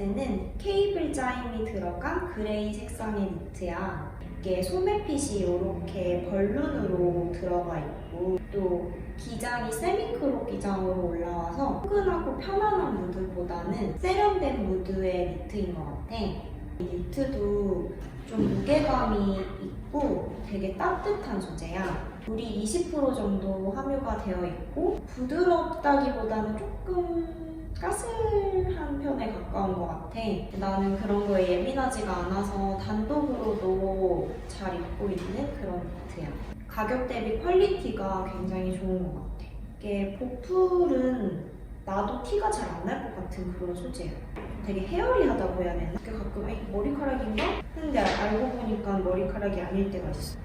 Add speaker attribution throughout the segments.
Speaker 1: 니트는 케이블 자임이 들어간 그레이 색상의 니트야. 이게 소매핏이 이렇게 벌룬으로 들어가 있고 또 기장이 세미크로 기장으로 올라와서 포근하고 편안한 무드보다는 세련된 무드의 니트인 것 같아. 이 니트도 좀 무게감이 있고 되게 따뜻한 소재야. 물이 20% 정도 함유가 되어 있고 부드럽다기보다는 조금 까슬한 편에 가까운 것 같아. 나는 그런 거에 예민하지가 않아서 단독으로도 잘 입고 있는 그런 니트야. 가격 대비 퀄리티가 굉장히 좋은 것 같아. 이게 보풀은 나도 티가 잘 안 날 것 같은 그런 소재야. 되게 헤어리하다고 해야 되나? 이게 가끔 에이, 머리카락인가? 했는데 알고 보니까 머리카락이 아닐 때가 있어.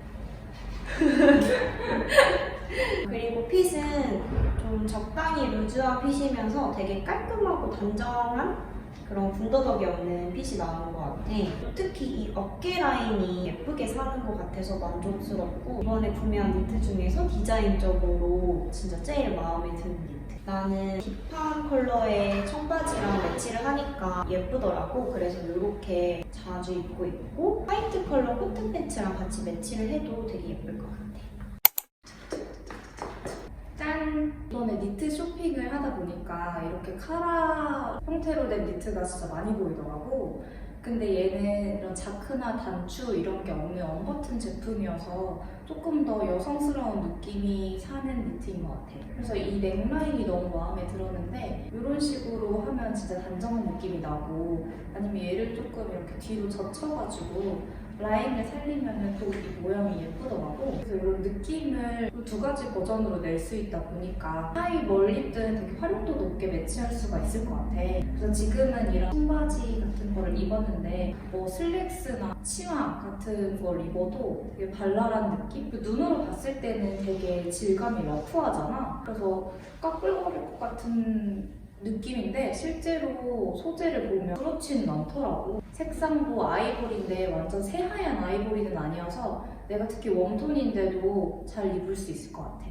Speaker 1: 그리고 핏은 좀 적당히 루즈한 핏이면서 되게 깔끔하고 단정한 그런 군더더기 없는 핏이 나오는 것 같아. 특히 이 어깨 라인이 예쁘게 사는 것 같아서 만족스럽고 이번에 구매한 니트 중에서 디자인적으로 진짜 제일 마음에 드는 니트. 나는 딥한 컬러의 청바지랑 매치를 하니까 예쁘더라고. 그래서 이렇게 자주 입고 있고 화이트 컬러 코튼 팬츠랑 같이 매치를 해도 되게 예쁠 것 같아.
Speaker 2: 이번에 니트 쇼핑을 하다 보니까 이렇게 카라 형태로 된 니트가 진짜 많이 보이더라고. 근데 얘는 이런 자크나 단추 이런 게 없는 언버튼 제품이어서 조금 더 여성스러운 느낌이 사는 니트인 것 같아. 그래서 이 넥라인이 너무 마음에 들었는데 이런 식으로 하면 진짜 단정한 느낌이 나고 아니면 얘를 조금 이렇게 뒤로 젖혀가지고 라인을 살리면은 또이 모양이 예쁘더라고. 그래서 이런 느낌을 두 가지 버전으로 낼 수 있다 보니까 하이 뭘 입든 되게 활용도 높게 매치할 수가 있을 것 같아. 그래서 지금은 이런 청바지 같은 거를 입었는데 뭐 슬랙스나 치마 같은 걸 입어도 되게 발랄한 느낌? 그 눈으로 봤을 때는 되게 질감이 러프하잖아. 그래서 까끌거릴 것 같은 느낌인데 실제로 소재를 보면 그렇지는 않더라고. 색상도 아이보리인데 완전 새하얀 아이보리는 아니어서 내가 특히 웜톤인데도 잘 입을 수 있을 것 같아.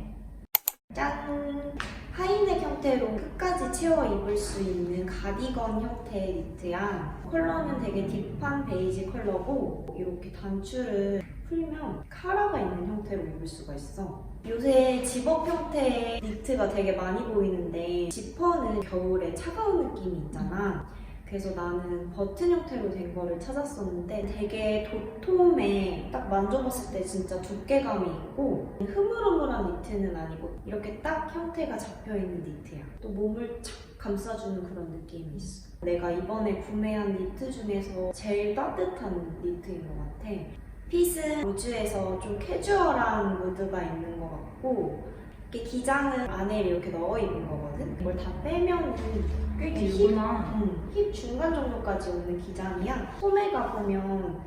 Speaker 1: 짠! 하이넥 형태로 끝까지 채워 입을 수 있는 가디건 형태의 니트야. 컬러는 되게 딥한 베이지 컬러고 이렇게 단추를 풀면 카라가 있는 형태로 입을 수가 있어. 요새 집업 형태의 니트가 되게 많이 보이는데 지퍼는 겨울에 차가운 느낌이 있잖아. 그래서 나는 버튼 형태로 된 거를 찾았었는데 되게 도톰해. 딱 만져봤을 때 진짜 두께감이 있고 흐물흐물한 니트는 아니고 이렇게 딱 형태가 잡혀있는 니트야. 또 몸을 착 감싸주는 그런 느낌이 있어. 내가 이번에 구매한 니트 중에서 제일 따뜻한 니트인 것 같아 핏은 로즈에서 좀 캐주얼한 무드가 있는 것 같고 이렇게 기장은 안에 이렇게 넣어 입은 거거든 이걸 다 빼면은 꽤 힙,
Speaker 2: 길구나.
Speaker 1: 음, 힙 중간 정도까지 오는 기장이야. 소매가 보면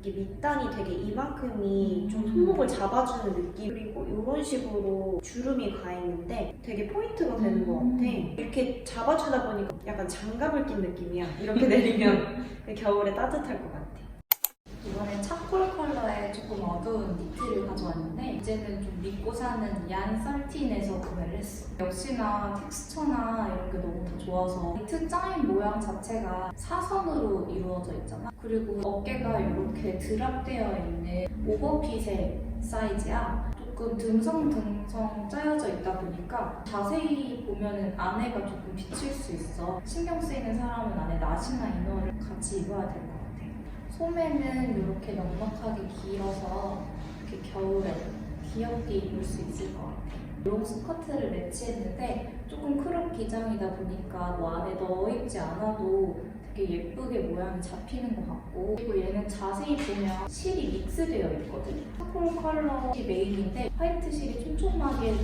Speaker 1: 이게 밑단이 되게 이만큼이 좀 손목을 잡아주는 느낌 그리고 이런 식으로 주름이 가 있는데 되게 포인트가 되는 것 같아. 이렇게 잡아주다 보니까 약간 장갑을 낀 느낌이야. 이렇게 내리면 겨울에 따뜻할 것 같아.
Speaker 2: 이번엔 차콜 컬러의 조금 어두운 니트를 가져왔는데 이제는 좀 믿고 사는 얀 썰틴에서 구매를 했어. 역시나 텍스처나 이런 게 너무 다 좋아서 니트 짜인 모양 자체가 사선으로 이루어져 있잖아. 그리고 어깨가 이렇게 드랍되어 있는 오버핏의 사이즈야. 조금 듬성듬성 짜여져 있다 보니까 자세히 보면은 안에가 조금 비칠 수 있어. 신경 쓰이는 사람은 안에 나시나 이너를 같이 입어야 될 것 같아. 소매는 이렇게 넉넉하게 길어서 이렇게 겨울에 귀엽게 입을 수 있을 것 같아요. 롱 스커트를 매치했는데 조금 크롭 기장이다 보니까 뭐 안에 넣어 입지 않아도 되게 예쁘게 모양이 잡히는 것 같고 그리고 얘는 자세히 보면 실이 믹스되어 있거든. 차콜 컬러이 메인인데 화이트 실이 촘촘하게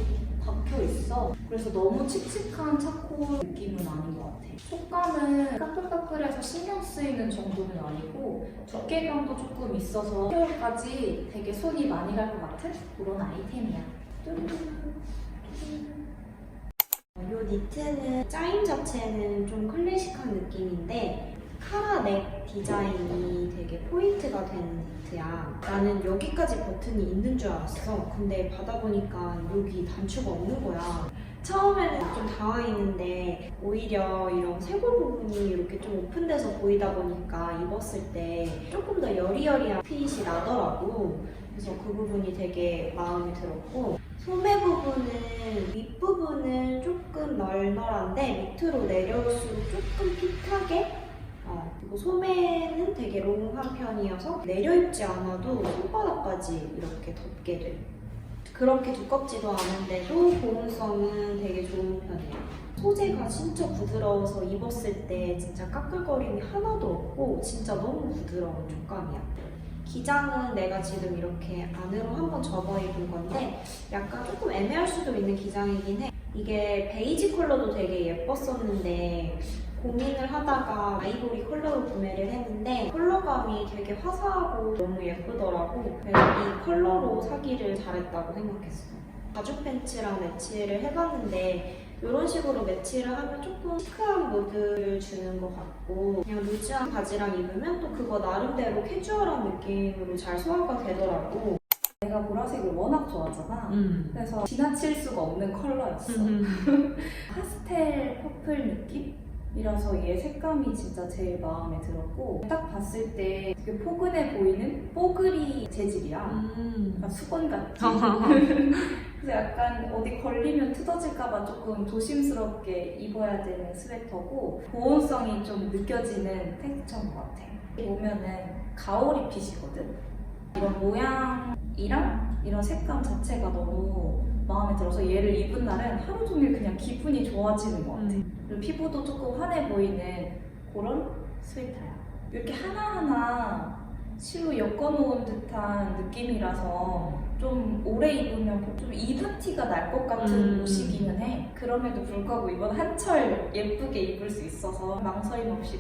Speaker 2: 박혀 있어. 그래서 너무 칙칙한 차콜 느낌은 아닌 것 같아. 속감은 까끌까끌해서 신경 쓰이는 정도는 아니고 두께감도 조금 있어서 겨울까지 되게 손이 많이 갈 것 같은 그런 아이템이야.
Speaker 1: 이 니트는 짜임 자체는 좀 클래식한 느낌인데 카라 넥 디자인이 되게 포인트가 되는 니트야. 나는 여기까지 버튼이 있는 줄 알았어. 근데 받아보니까 여기 단추가 없는 거야. 처음에는 좀 당황했는데 오히려 이런 쇄골 부분이 이렇게 좀 오픈돼서 보이다 보니까 입었을 때 조금 더 여리여리한 핏이 나더라고. 그래서 그 부분이 되게 마음에 들었고 소매 부분은 윗부분은 조금 널널한데 밑으로 내려올수록 조금 핏하게 어, 그리고 소매는 되게 롱한 편이어서 내려 입지 않아도 손바닥까지 이렇게 덮게 돼. 그렇게 두껍지도 않은데도 보온성은 되게 좋은 편이에요. 소재가 진짜 부드러워서 입었을 때 진짜 까끌거림이 하나도 없고 진짜 너무 부드러운 촉감이야. 기장은 내가 지금 이렇게 안으로 한번 접어 입은 건데 약간 조금 애매할 수도 있는 기장이긴 해. 이게 베이지 컬러도 되게 예뻤었는데 고민을 하다가 아이보리 컬러로 구매를 했는데 컬러감이 되게 화사하고 너무 예쁘더라고. 그래서 이 컬러로 사기를 잘했다고 생각했어. 가죽 팬츠랑 매치를 해봤는데 이런 식으로 매치를 하면 조금 시크한 무드를 주는 것 같고 그냥 루즈한 바지랑 입으면 또 그거 나름대로 캐주얼한 느낌으로 잘 소화가 되더라고.
Speaker 2: 내가 보라색을 워낙 좋아하잖아.
Speaker 1: 음.
Speaker 2: 그래서 지나칠 수가 없는 컬러였어. 파스텔 퍼플 느낌 이라서 얘 색감이 진짜 제일 마음에 들었고 딱 봤을 때 되게 포근해 보이는 뽀글이 재질이야.
Speaker 1: 음.
Speaker 2: 약간 수건 같지. 그래서 약간 어디 걸리면 뜯어질까봐 조금 조심스럽게 입어야 되는 스웨터고 보온성이 좀 느껴지는 텍스처인 것 같아. 보면은 가오리 핏이거든. 이런 모양이랑 이런 색감 자체가 너무 마음에 들어서 얘를 입은 날은 하루 종일 그냥 기분이 좋아지는 것 같아. 그리고 피부도 조금 환해 보이는 그런 스웨터야. 이렇게 하나하나 실로 엮어놓은 듯한 느낌이라서 좀 오래 입으면 좀 입은 티가 날 것 같은
Speaker 1: 음.
Speaker 2: 옷이기는 해. 그럼에도 불구하고 이번 한철 예쁘게 입을 수 있어서 망설임 없이.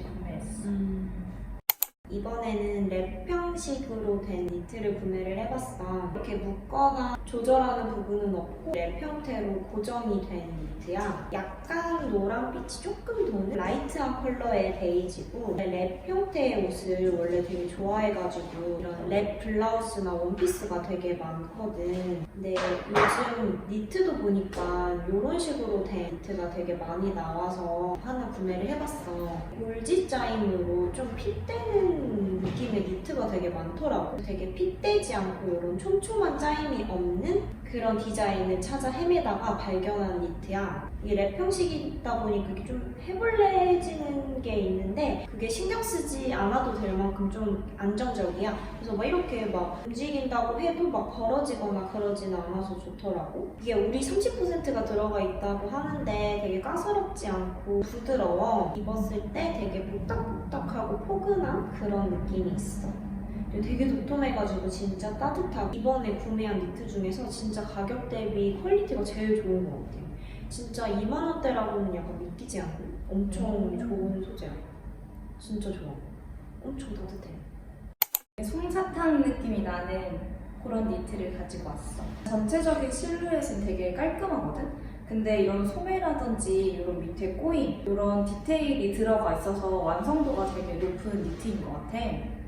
Speaker 1: 이번에는 랩 형식으로 된 니트를 구매를 해봤어. 이렇게 묶거나 조절하는 부분은 없고 랩 형태로 고정이 된 니트야. 약간 노란빛이 조금 도는 라이트한 컬러의 베이지고 랩 형태의 옷을 원래 되게 좋아해가지고 이런 랩 블라우스나 원피스가 되게 많거든. 근데 요즘 니트도 보니까 이런 식으로 된 니트가 되게 많이 나와서 하나 구매를 해봤어. 골지 짜임으로 좀 핏대는 느낌의 니트가 되게 많더라고. 되게 핏대지 않고 이런 촘촘한 짜임이 없는 그런 디자인을 찾아 헤매다가 발견한 니트야. 이게 랩 형식이다 보니까 이게 좀 해볼래지는 게 있는데 그게 신경 쓰지 않아도 될 만큼 좀 안정적이야. 그래서 막 이렇게 막 움직인다고 해도 막 벌어지거나 그러지는 않아서 좋더라고. 이게 우리 30%가 들어가 있다고 하는데 되게 까다롭지 않고 부드러워. 입었을 때 되게 뽀딱뽀딱하고 포근한 그런 느낌이 있어. 되게 도톰해가지고 진짜 따뜻하고 이번에 구매한 니트 중에서 진짜 가격 대비 퀄리티가 제일 좋은 것 같아요. 진짜 2만 원대라고는 약간 믿기지 않는 엄청 좋은 소재야. 진짜 좋아. 엄청 따뜻해.
Speaker 2: 솜사탕 느낌이 나는 그런 니트를 가지고 왔어. 전체적인 실루엣은 되게 깔끔하거든? 근데 이런 소매라든지 이런 밑에 꼬임, 이런 디테일이 들어가 있어서 완성도가 되게 높은 니트인 것 같아.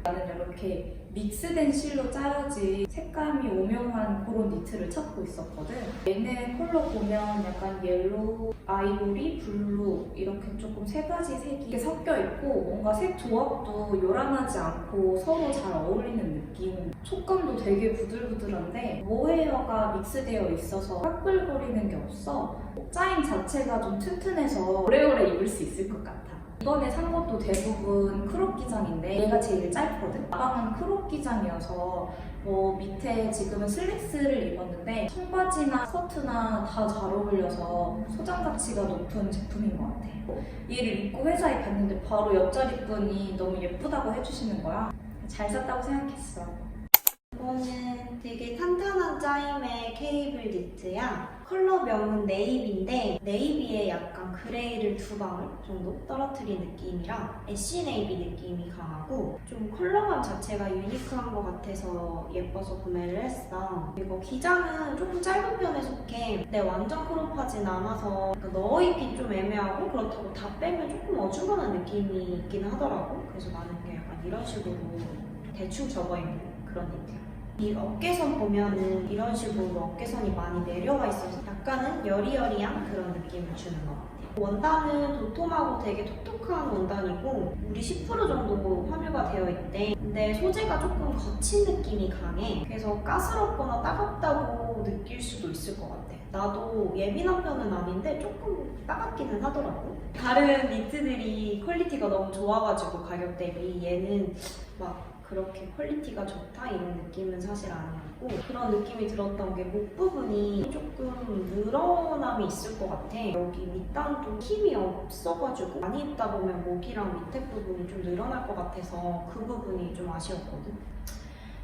Speaker 2: 나는 이렇게 믹스된 실로 짜야지 색감이 오묘한 그런 니트를 찾고 있었거든. 얘는 컬러 보면 약간 옐로우, 아이보리, 블루 이렇게 조금 세 가지 색이 섞여 있고 뭔가 색 조합도 요란하지 않고 서로 잘 어울리는 느낌. 촉감도 되게 부들부들한데 모헤어가 믹스되어 있어서 까끌거리는 게 없어. 짜임 자체가 좀 튼튼해서 오래오래 입을 수 있을 것 같아. 이번에 산 것도 대부분 크롭 기장인데 얘가 제일 짧거든. 가방은 크롭 기장이어서 뭐 밑에 지금은 슬랙스를 입었는데 청바지나 스커트나 다 잘 어울려서 소장 가치가 높은 제품인 것 같아. 얘를 입고 회사에 갔는데 바로 옆자리 분이 너무 예쁘다고 해주시는 거야. 잘 샀다고 생각했어.
Speaker 1: 이거는 되게 탄탄한 짜임의 케이블 니트야. 컬러명은 네이비인데 네이비에 약간 그레이를 두 방울 정도 떨어뜨린 느낌이라 애쉬 네이비 느낌이 강하고 좀 컬러감 자체가 유니크한 것 같아서 예뻐서 구매를 했어. 그리고 기장은 조금 짧은 편에 속해. 근데 완전 크롭하진 않아서 그러니까 넣어 입기 좀 애매하고 그렇다고 다 빼면 조금 어중간한 느낌이 있긴 하더라고. 그래서 나는 그냥 약간 이런 식으로 대충 접어 입는 그런 니트. 이 어깨선 보면은 이런 식으로 어깨선이 많이 내려와 있어서 약간은 여리여리한 그런 느낌을 주는 것 같아요. 원단은 도톰하고 되게 톡톡한 원단이고 우리 10% 정도 함유가 되어 있대. 근데 소재가 조금 거친 느낌이 강해. 그래서 가스럽거나 따갑다고 느낄 수도 있을 것 같아. 나도 예민한 편은 아닌데 조금 따갑기는 하더라고. 다른 니트들이 퀄리티가 너무 좋아가지고 가격 대비 얘는 막 그렇게 퀄리티가 좋다 이런 느낌은 사실 아니었고 그런 느낌이 들었던 게 목 부분이 조금 늘어남이 있을 것 같아. 여기 밑단도 힘이 없어가지고 많이 입다 보면 목이랑 밑에 부분이 좀 늘어날 것 같아서 그 부분이 좀 아쉬웠거든.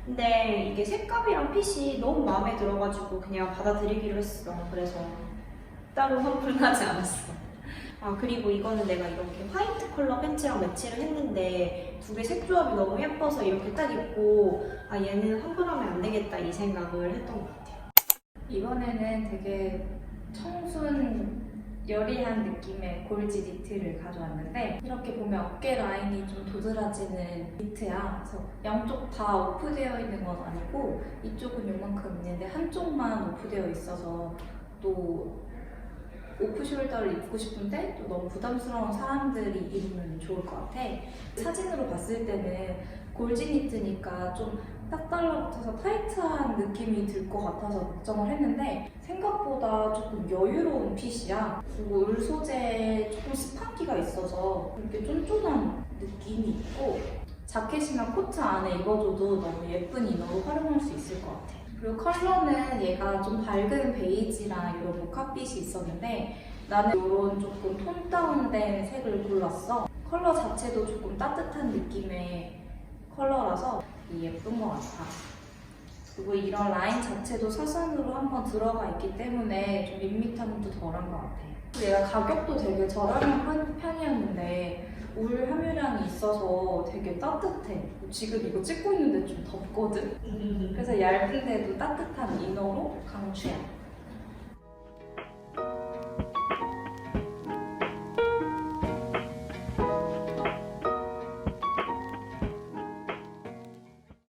Speaker 1: 근데 이게 색감이랑 핏이 너무 마음에 들어가지고 그냥 받아들이기로 했어. 그래서 따로 환불하지 않았어 아 그리고 이거는 내가 이렇게 화이트 컬러 팬츠랑 매치를 했는데 두 개 색 조합이 너무 예뻐서 이렇게 딱 입고 아 얘는 환불하면 안 되겠다 이 생각을 했던 것 같아요.
Speaker 2: 이번에는 되게 청순 여리한 느낌의 골지 니트를 가져왔는데 이렇게 보면 어깨 라인이 좀 도드라지는 니트야. 그래서 양쪽 다 오프되어 있는 건 아니고 이쪽은 요만큼 있는데 한쪽만 오프되어 있어서 또 오프 숄더를 입고 싶은데 또 너무 부담스러운 사람들이 입으면 좋을 것 같아. 사진으로 봤을 때는 골지 니트니까 좀 딱 달라붙어서 타이트한 느낌이 들 것 같아서 걱정을 했는데 생각보다 조금 여유로운 핏이야. 그리고 울 소재에 조금 스판기가 있어서 이렇게 쫀쫀한 느낌이 있고 자켓이나 코트 안에 입어줘도 너무 예쁜 이너로 활용할 수 있을 것 같아. 그리고 컬러는 얘가 좀 밝은 베이지랑 이런 모카빛이 있었는데 나는 이런 조금 톤 다운된 색을 골랐어. 컬러 자체도 조금 따뜻한 느낌의 컬러라서 예쁜 것 같아. 그리고 이런 라인 자체도 사선으로 한번 들어가 있기 때문에 좀 밋밋함도 덜한 것 같아. 그리고 얘가 가격도 되게 저렴한 편- 편이었는데 울 함유량이 있어서 되게 따뜻해. 지금 이거 찍고 있는데 좀 덥거든? 그래서 얇은데도 따뜻한 이너로 강추야.